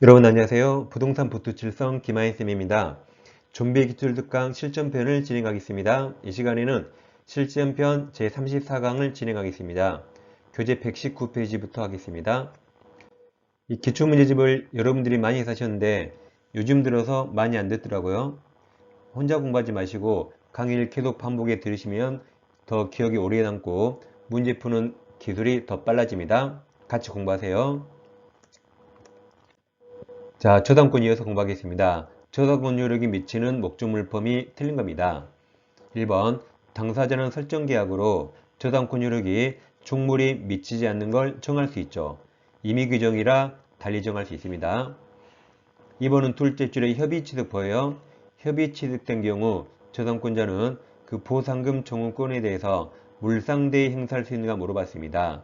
여러분 안녕하세요. 부동산 부투칠성 김하인쌤입니다. 좀비 기출 특강 실전편을 진행하겠습니다. 이 시간에는 실전편 제34강을 진행하겠습니다. 교재 119페이지부터 하겠습니다. 이 기출문제집을 여러분들이 많이 사셨는데 요즘 들어서 많이 안 듣더라고요. 혼자 공부하지 마시고 강의를 계속 반복해 들으시면 더 기억이 오래 남고 문제 푸는 기술이 더 빨라집니다. 같이 공부하세요. 자, 저당권 이어서 공부하겠습니다. 저당권 요력이 미치는 목적물 범위 틀린 겁니다. 1번 당사자는 설정 계약으로 저당권 요력이 종물이 미치지 않는 걸 정할 수 있죠. 임의 규정이라 달리 정할 수 있습니다. 2번은 둘째 줄에 협의 취득보예요. 협의 취득된 경우 저당권자는 그 보상금 청구권에 대해서 물상대의 행사할 수 있는가 물어봤습니다.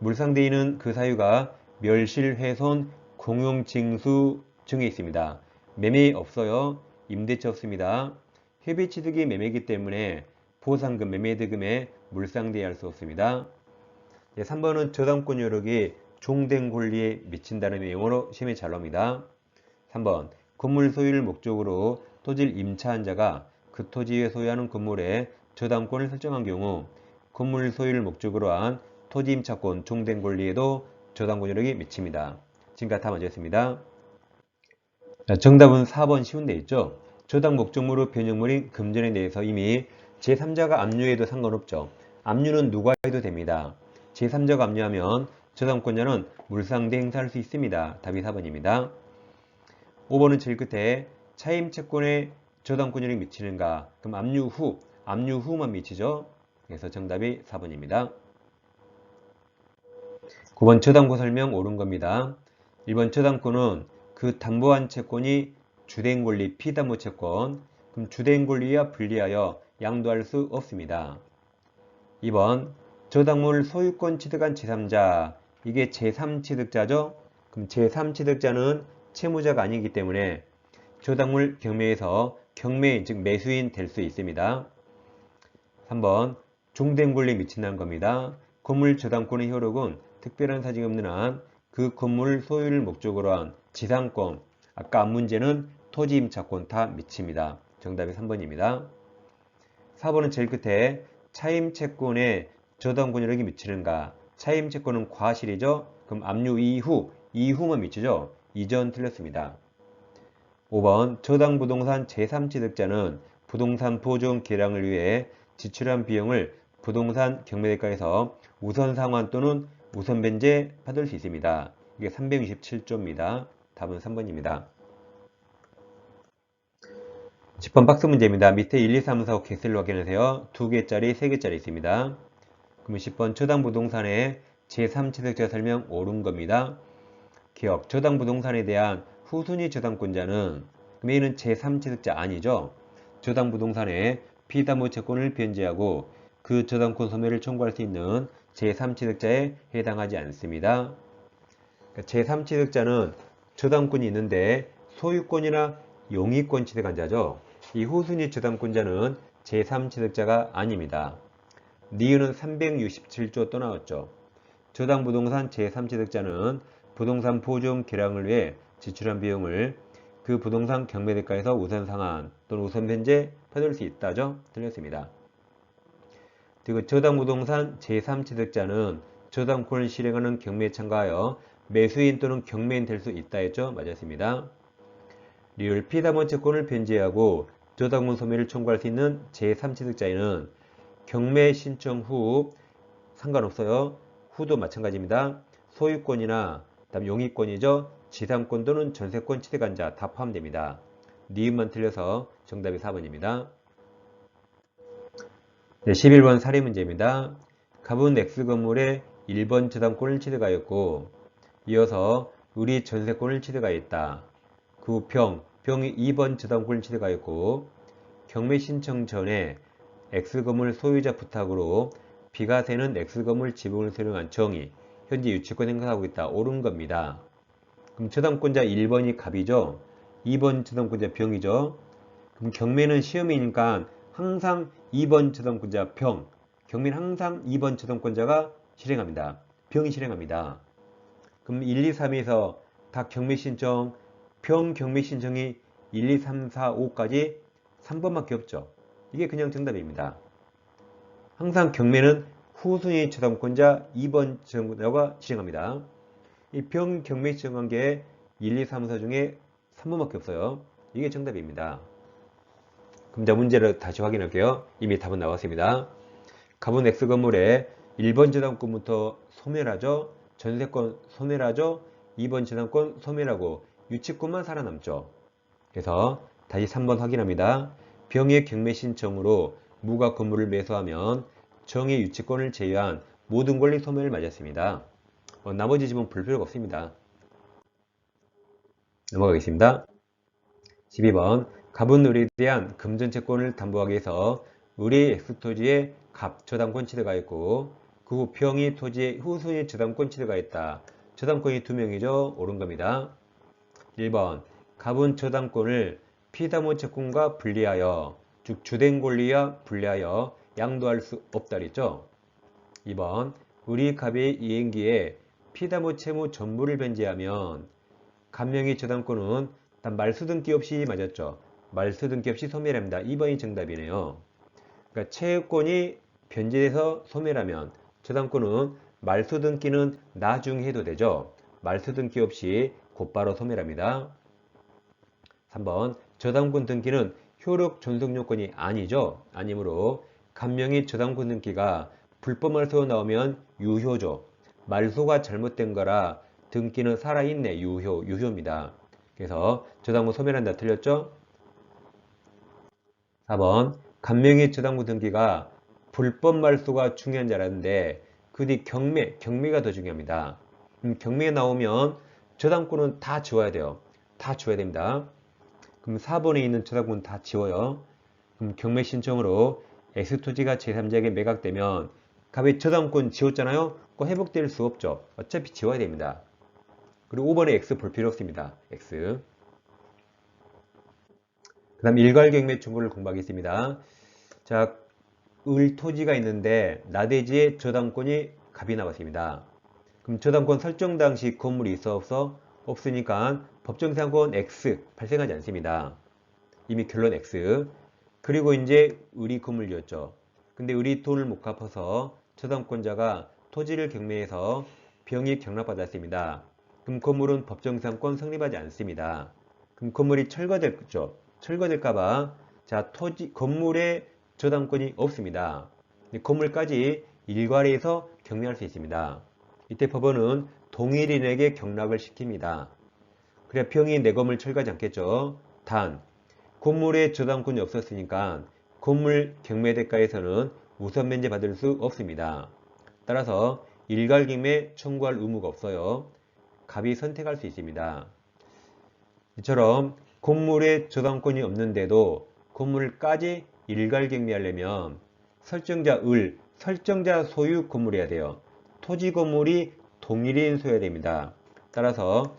물상대의는 그 사유가 멸실 훼손 공용징수 중에 있습니다. 매매 없어요. 임대차 없습니다. 협의 취득이 매매이기 때문에 보상금 매매대금에 물상대의할 수 없습니다. 3번은 저당권 요력이 종된 권리에 미친다는 내용으로 시험에 잘 나옵니다. 3번 건물 소유를 목적으로 토지를 임차한 자가 그 토지에 소유하는 건물에 저당권을 설정한 경우 건물 소유를 목적으로 한 토지 임차권 종된 권리에도 저당권 요력이 미칩니다. 지금까지 다 맞았습니다. 정답은 4번 쉬운 데 있죠. 저당 목적물의 변형물인 금전에 대해서 이미 제3자가 압류해도 상관없죠. 압류는 누가 해도 됩니다. 제3자가 압류하면 저당권자는 물상대 행사할 수 있습니다. 답이 4번입니다. 5번은 제일 끝에 차임 채권에 저당권율이 미치는가? 그럼 압류 후, 압류 후만 미치죠. 그래서 정답이 4번입니다. 9번 저당권 설명 옳은 겁니다. 1번 저당권은 그 담보한 채권이 주된 권리 피담보 채권, 그럼 주된 권리와 분리하여 양도할 수 없습니다. 2번 저당물 소유권 취득한 제3자, 이게 제3취득자죠? 그럼 제3취득자는 채무자가 아니기 때문에 저당물 경매에서 경매인 즉 매수인 될 수 있습니다. 3번 종된 권리에 미친다는 겁니다. 건물 저당권의 효력은 특별한 사정이 없는 한 그 건물 소유를 목적으로 한 지상권, 아까 앞 문제는 토지 임차권 다 미칩니다. 정답이 3번입니다. 4번은 제일 끝에 차임 채권에 저당 권력이 미치는가? 차임 채권은 과실이죠? 그럼 압류 이후, 이후만 미치죠? 이전 틀렸습니다. 5번 저당 부동산 제3취득자는 부동산 보존 개량을 위해 지출한 비용을 부동산 경매대가에서 우선 상환 또는 우선 변제 받을 수 있습니다. 이게 367조입니다. 답은 3번입니다. 10번 박스 문제입니다. 밑에 1, 2, 3, 4, 5 개수를 확인하세요. 2개짜리, 3개짜리 있습니다. 그러면 10번 저당 부동산의 제3취득자 설명 옳은 겁니다. 기억, 저당 부동산에 대한 후순위 저당권자는 그럼 얘는 제3취득자 아니죠. 저당 부동산의 피담보 채권을 변제하고 그 저당권 소멸을 청구할 수 있는 제3취득자에 해당하지 않습니다. 그러니까 제3취득자는 저당권이 있는데 소유권이나 용의권 취득한 자죠. 이 후순위 저당권자는 제3취득자가 아닙니다. 니은은 367조 또 나왔죠. 저당 부동산 제3취득자는 부동산 보존 개량을 위해 지출한 비용을 그 부동산 경매 대가에서 우선 상환 또는 우선 변제 받을 수 있다죠. 틀렸습니다. 그리고 저당 부동산 제3취득자는 저당권을 실행하는 경매에 참가하여 매수인 또는 경매인 될 수 있다 했죠. 맞았습니다. 리을 피담원 채권을 변제하고 저당권 소멸을 청구할 수 있는 제3취득자에는 경매 신청 후 상관없어요. 후도 마찬가지입니다. 소유권이나 다음 용의권이죠. 지상권 또는 전세권 취득한 자 다 포함됩니다. 니은만 틀려서 정답이 4번입니다. 네, 11번 사례 문제입니다. 갑은 X 건물에 1번 저당권을 취득하였고 이어서 을이 전세권을 취득하였다. 그후 병, 병이 2번 저당권을 취득하였고 경매 신청 전에 X건물 소유자 부탁으로 비과세는 X건물 지붕을 수령한 정의, 현재 유치권 행사하고 있다. 옳은 겁니다. 그럼 저당권자 1번이 갑이죠. 2번 저당권자 병이죠. 그럼 경매는 시험이니까 항상 2번 저당권자 병, 경매는 항상 2번 저당권자가 실행합니다. 병이 실행합니다. 그럼 1, 2, 3에서 다 경매 신청, 평 경매 신청이 1, 2, 3, 4, 5까지 3번밖에 없죠. 이게 그냥 정답입니다. 항상 경매는 후순위 저당권자 2번 지정자가 지정합니다. 이 병 경매 지정한 게 1, 2, 3, 4 중에 3번밖에 없어요. 이게 정답입니다. 그럼 자 문제를 다시 확인할게요. 이미 답은 나왔습니다. 가본 X 건물에 1번 저당권부터 소멸하죠. 전세권 소멸하죠. 2번 저당권 소멸하고 유치권만 살아남죠. 그래서 다시 3번 확인합니다. 병의 경매 신청으로 무가 건물을 매수하면 정의 유치권을 제외한 모든 권리 소멸을 맞았습니다. 어, 나머지 집은 볼 필요가 없습니다. 넘어가겠습니다. 12번 갑은 의리에 대한 금전채권을 담보하기 위해서 의리 X토지에 갑 저당권 취득가 있고 그 후 평이 토지에 후순위 저당권 취득가 있다. 저당권이 두 명이죠. 옳은 겁니다. 1번 갑은 저당권을 피담보 채권과 분리하여 즉 주된 권리와 분리하여 양도할 수 없다 그랬죠. 2번 우리 갑의 이행기에 피담보 채무 전부를 변제하면 감명의 저당권은 단 말수 등기 없이 맞았죠. 말수등기 없이 소멸합니다. 2번이 정답이네요. 그러니까 채권이 변제돼서 소멸하면 저당권은 말수등기는 나중에 해도 되죠. 말수등기 없이 곧바로 소멸합니다. 3번 저당권 등기는 효력 존속 요건이 아니죠. 아니므로 감명의 저당권 등기가 불법 말소가 나오면 유효죠. 말소가 잘못된 거라 등기는 살아있네. 유효, 유효입니다. 그래서 저당권 소멸한다. 틀렸죠? 4번 감명의 저당권 등기가 불법 말소가 중요한 줄 알았는데 그 뒤 경매, 경매가 더 중요합니다. 음, 경매에 나오면 저당권은 다 지워야 돼요. 다 지워야 됩니다. 그럼 4번에 있는 저당권 다 지워요. 그럼 경매 신청으로 X토지가 제3자에게 매각되면 갑의 저당권 지웠잖아요. 그거 회복될 수 없죠. 어차피 지워야 됩니다. 그리고 5번에 X 볼 필요 없습니다. X. 그 다음 일괄경매 청구를 공부하겠습니다. 자, 을토지가 있는데 나대지의 저당권이 갑이 나왔습니다. 그럼 저당권 설정 당시 건물이 있어 없어? 없으니까 법정상권 X 발생하지 않습니다. 이미 결론 X. 그리고 이제 을이 건물이었죠. 근데 을이 돈을 못 갚아서 저당권자가 토지를 경매해서 병이 경락받았습니다. 그럼 건물은 법정상권 성립하지 않습니다. 그럼 건물이 철거됐죠. 철거될까봐 자 토지 건물에 저당권이 없습니다. 건물까지 일괄해서 경매할 수 있습니다. 이때 법원은 동일인에게 경락을 시킵니다. 그래 병이 내 건물 철거하지 않겠죠. 단 건물에 저당권이 없었으니까 건물 경매 대가에서는 우선 면제 받을 수 없습니다. 따라서 일괄 경매 청구할 의무가 없어요. 갑이 선택할 수 있습니다. 이처럼 건물에 저당권이 없는데도 건물까지 일괄경매하려면 설정자 을, 설정자 소유 건물이어야 돼요. 토지 건물이 동일인 소유해야 됩니다. 따라서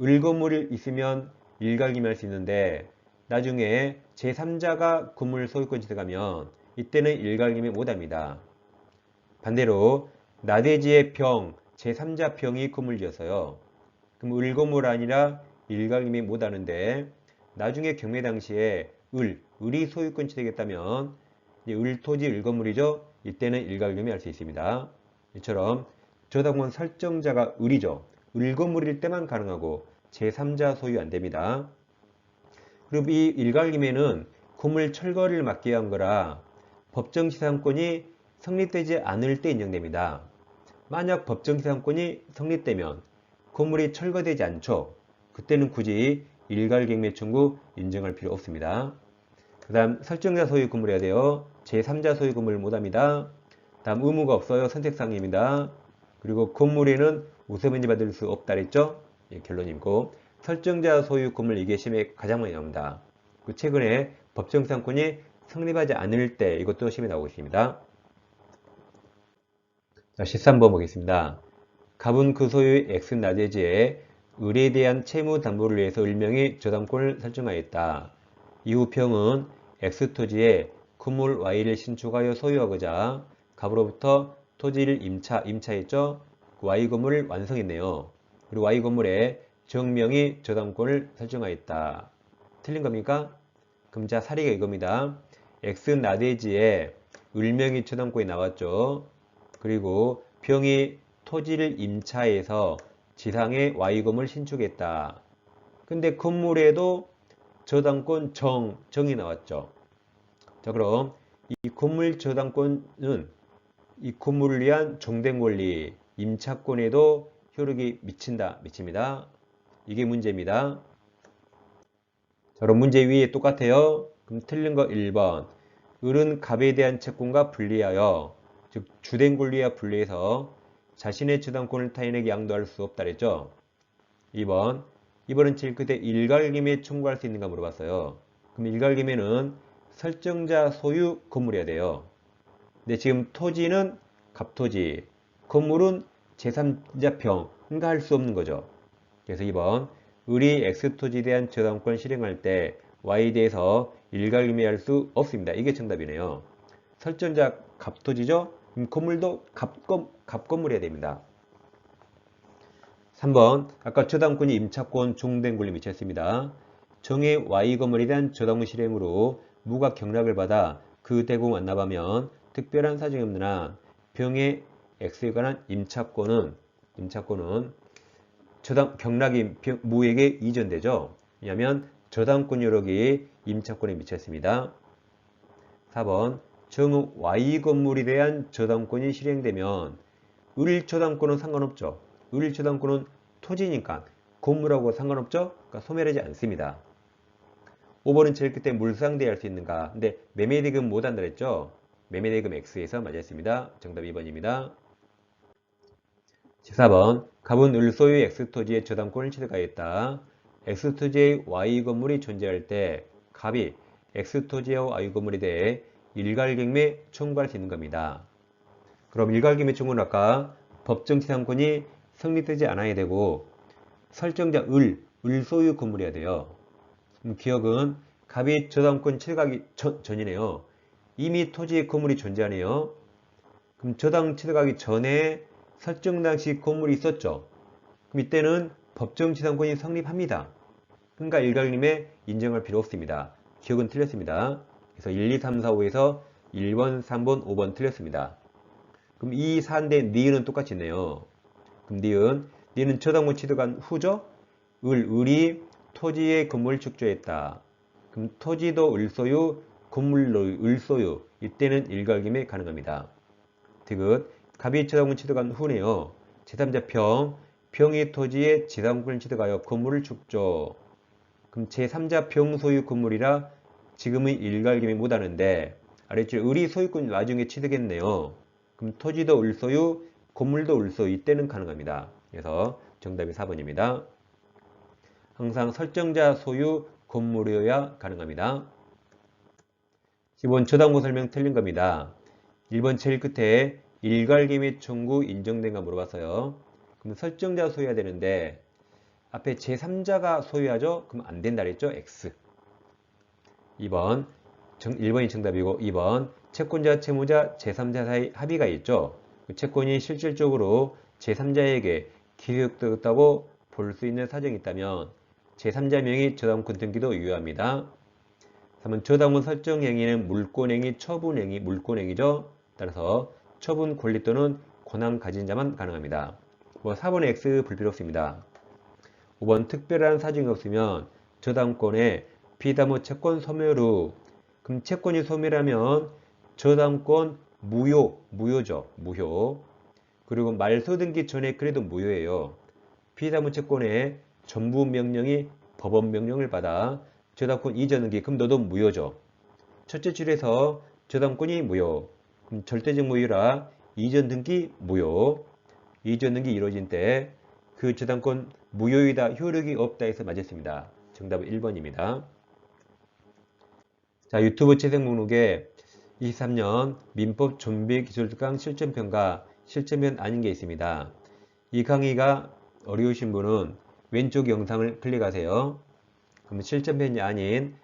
을 건물이 있으면 일괄경매할 수 있는데 나중에 제3자가 건물 소유권 취득하면 이때는 일괄경매 못합니다. 반대로 나대지의 병, 제3자 병이 건물 지었어요. 그럼 을 건물 아니라 일괄경매 못하는데 나중에 경매 당시에 을, 을이 소유권 취득했다면 을토지 을건물이죠. 이때는 일괄경매 할수 있습니다. 이처럼 저당권 설정자가 을이죠. 을건물일 때만 가능하고 제3자 소유 안됩니다. 그리고 이 일괄경매는 건물 철거를 막기 위한 거라 법정시상권이 성립되지 않을 때 인정됩니다. 만약 법정시상권이 성립되면 건물이 철거되지 않죠. 그때는 굳이 일괄경매 청구 인정할 필요 없습니다. 그 다음 설정자 소유 건물이어야 돼요. 제3자 소유 건물 못합니다. 다음 의무가 없어요. 선택사항입니다. 그리고 건물에는 우선면제 받을 수 없다 그랬죠? 예, 결론이고 설정자 소유 건물 이게 시험에 가장 많이 나옵니다. 그 최근에 법정상권이 성립하지 않을 때 이것도 시험에 나오고 있습니다. 자, 13번 보겠습니다. 갑은 그 소유의 X 나대지에 을에 대한 채무 담보를 위해서 을명이 저당권을 설정하였다. 이후 평은 X토지에 건물 Y를 신축하여 소유하고자 갑으로부터 토지를 임차, 임차했죠. Y 건물을 완성했네요. 그리고 Y 건물에 정명이 저당권을 설정하였다. 틀린 겁니까? 그럼 자 사리가 이겁니다. X 나대지에 을명이 저당권이 나왔죠. 그리고 병이 토지를 임차해서 지상에 Y금을 신축했다. 근데 건물에도 저당권 정, 정이 나왔죠. 자 그럼 이 건물 저당권은 이 건물을 위한 정된 권리, 임차권에도 효력이 미친다, 미칩니다. 이게 문제입니다. 자, 그럼 문제 위에 똑같아요. 그럼 틀린 거 1번. 을은 갑에 대한 채권과 분리하여, 즉 주된 권리와 분리해서 자신의 저당권을 타인에게 양도할 수 없다 그랬죠. 2번. 이번은 제일 끝에 일갈김에 청구할 수 있는가 물어봤어요. 그럼 일갈김에는 설정자 소유 건물이어야 돼요. 근데 지금 토지는 갑토지, 건물은 제3자 평, 그러니까 할 수 없는 거죠. 그래서 2번 을이 X토지에 대한 저당권 실행할 때 Y에 대해서 일갈임해할 수 없습니다. 이게 정답이네요. 설정자 갑토지죠? 건물도 갑건, 갑건물이어야 됩니다. 3번 아까 저당권이 임차권 종된 권리 미쳤습니다. 정의 Y 건물에 대한 저당권 실행으로 무가 경락을 받아 그 대공 안 나가면 특별한 사정이 한 병의 X에 관한 임차권은 임차권은 저당 경락이 병- 무에게 이전되죠. 왜냐하면 저당권 요력이 임차권에 미쳤습니다. 4번 정의 Y 건물에 대한 저당권이 실행되면 을 저당권은 상관없죠. 을 저당권은 토지니까 건물하고 상관없죠. 그러니까 소멸하지 않습니다. 5번은 제일 끝에 물상대할 수 있는가? 근데 매매대금 못 한다 그랬죠? 매매대금 X에서 맞았습니다. 정답 2번입니다. 14번 갑은 을 소유의 X토지의 저당권을 취득하였다. X토지의 Y 건물이 존재할 때 갑이 X토지의 Y 건물에 대해 일갈경매 청구할 수 있는 겁니다. 그럼 청구는 아까 법정치상권이 성립되지 않아야 되고 설정자 을, 을 소유 건물이어야 돼요. 음, 기억은 갑이 저당권 취득하기 전, 전이네요. 이미 토지의 건물이 존재하네요. 그럼 저당 취득하기 전에 설정 당시 건물이 있었죠. 그럼 이때는 법정지상권이 성립합니다. 그러니까 일갈림에 인정할 필요 없습니다. 기억은 틀렸습니다. 그래서 1, 2, 3, 4, 5에서 1번, 3번, 5번 틀렸습니다. 그럼 이 4인데 니은은 똑같이 있네요. 그럼 니은, 니은 저당권 취득한 후죠? 을, 을이 토지의 건물을 축조했다. 그럼 토지도 을소유, 건물로 을소유. 이때는 일갈김에 가능합니다. 디귿, 갑이 저당권 취득한 후네요. 제3자 평, 평이 토지에 제3권을 취득하여 건물을 축조. 그럼 제3자 평 소유 건물이라 지금은 일갈김이 못하는데 아래쪽 을이 소유권 나중에 취득했네요. 그럼 토지도 을소유, 건물도 을소유 이때는 가능합니다. 그래서 정답이 4번입니다. 항상 설정자 소유 건물이어야 가능합니다. 10번 저당권 설명 틀린 겁니다. 1번 제일 끝에 일괄기밀 청구 인정된가 물어봤어요. 그럼 설정자 소유해야 되는데 앞에 제3자가 소유하죠? 그럼 안 된다 그랬죠? X. 2번 1번이 정답이고 2번 채권자, 채무자, 제3자 사이 합의가 있죠. 그 채권이 실질적으로 제3자에게 기획되었다고 볼 수 있는 사정이 있다면 제3자 명의 저당권 등기도 유효합니다. 3번 저당권 설정 행위는 물권 행위, 처분 행위, 물권 행위죠. 따라서 처분 권리 또는 권한 가진 자만 가능합니다. 뭐 4번의 X 볼 필요 없습니다. 5번 특별한 사정이 없으면 저당권의 비담호 채권 소멸 후 그럼 채권이 소멸하면 저당권 무효, 무효죠. 무효. 그리고 말소 등기 전에 그래도 무효예요. 피담호 채권의 전부 명령이 법원 명령을 받아 저당권 이전 등기 그럼 너도 무효죠. 첫째 줄에서 저당권이 무효. 그럼 절대적 무효라 이전 등기 무효. 이전 등기 이루어진 때 그 저당권 무효이다 효력이 없다 해서 맞았습니다. 정답은 1번입니다. 자 유튜브 채색 목록에 23년 민법 좀비 기술강 실전평가 실전편 아닌 게 있습니다. 이 강의가 어려우신 분은 왼쪽 영상을 클릭하세요. 그럼 실전편이 아닌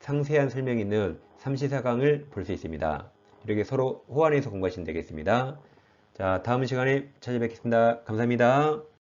상세한 설명이 있는 34강을 볼 수 있습니다. 이렇게 서로 호환해서 공부하시면 되겠습니다. 자, 다음 시간에 찾아뵙겠습니다. 감사합니다.